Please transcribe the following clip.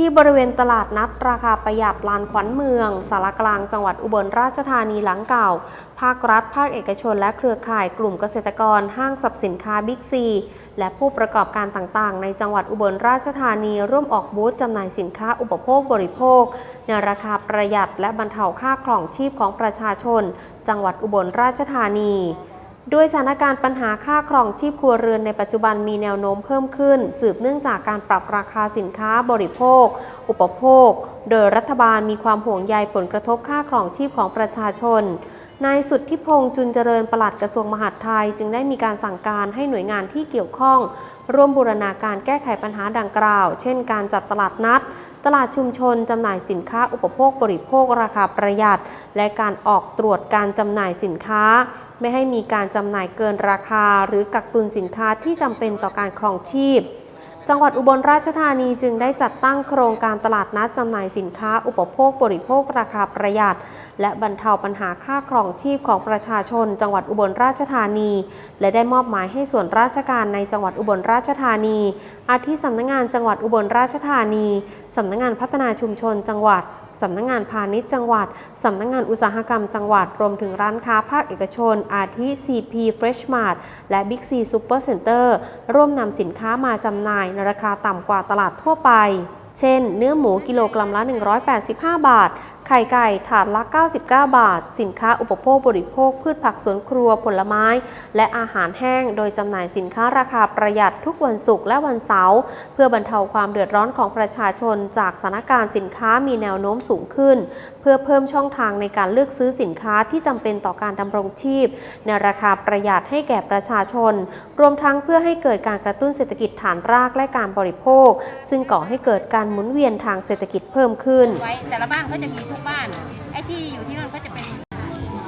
ที่บริเวณตลาดนัดราคาประหยัดลานขวัญเมือง สารกลางจังหวัดอุบลราชธานีหลังเก่า ภาครัฐ ภาคเอกชน และเครือข่ายกลุ่มเกษตรกร ห้างสรรพสินค้าบิ๊กซี และผู้ประกอบการต่างๆ ในจังหวัดอุบลราชธานีร่วมออกบูธจำหน่ายสินค้าอุปโภคบริโภค ในราคาประหยัดและบรรเทาค่าครองชีพของประชาชน จังหวัดอุบลราชธานี ด้วยสถานการณ์ปัญหาค่าครองชีพครัวเรือนในปัจจุบันมีแนวโน้มเพิ่มขึ้น สืบเนื่องจากการปรับราคาสินค้าบริโภค อุปโภค โดยรัฐบาลมีความห่วงใยผลกระทบค่าครองชีพของประชาชน นายสุทธิพงษ์จุนเจริญปลัดกระทรวงมหาดไทย จึงได้มีการสั่งการให้หน่วยงานที่เกี่ยวข้อง ร่วมบูรณาการแก้ไขปัญหาดังกล่าว เช่น การจัดตลาดนัด ตลาดชุมชนจำหน่ายสินค้าอุปโภคบริโภคราคาประหยัด และการออกตรวจการจำหน่ายสินค้า ไม่ให้มีการจำหน่ายเกินราคา หรือกักตุนสินค้าที่จำเป็นต่อการครองชีพ จังหวัดอุบลราชธานีจึงได้จัดตั้งโครงการตลาดนัดจำหน่ายสินค้า อุปโภคบริโภคราคาประหยัด และบรรเทาปัญหาค่าครองชีพของประชาชน จังหวัดอุบลราชธานี และได้มอบหมายให้ส่วนราชการในจังหวัดอุบลราชธานี อาทิสำนักงานจังหวัดอุบลราชธานีสำนักงานพัฒนาชุมชนจังหวัดสำนักงานพาณิชย์จังหวัด สำนักงานอุตสาหกรรมจังหวัด รวมถึงร้านค้าภาคเอกชน อาทิ CP Fresh Mart และ Big C Super Center ร่วมนำสินค้ามาจำหน่ายในราคาต่ำกว่าตลาดทั่วไป เช่น เนื้อหมูกิโลกรัมละ 185 บาท ไข่ไก่ถาดละ 99 บาท สินค้าอุปโภคบริโภค พืชผักสวนครัวผลไม้ และอาหารแห้ง โดยจำหน่ายสินค้าราคาประหยัดทุกวันศุกร์และวันเสาร์เพื่อบรรเทาความเดือดร้อนของประชาชน จากสถานการณ์สินค้ามีแนวโน้มสูงขึ้น เพื่อเพิ่มช่องทางในการเลือกซื้อสินค้าที่จำเป็นต่อการดำรงชีพ ในราคาประหยัดให้แก่ประชาชน รวมทั้งเพื่อให้เกิดการกระตุ้นเศรษฐกิจฐานรากและการบริโภค ซึ่งก่อให้เกิดการหมุนเวียนทางเศรษฐกิจเพิ่มขึ้นไว้แต่ละบ้านก็จะมีทุกบ้าน ไอ้ที่อยู่ที่นั่นก็จะเป็น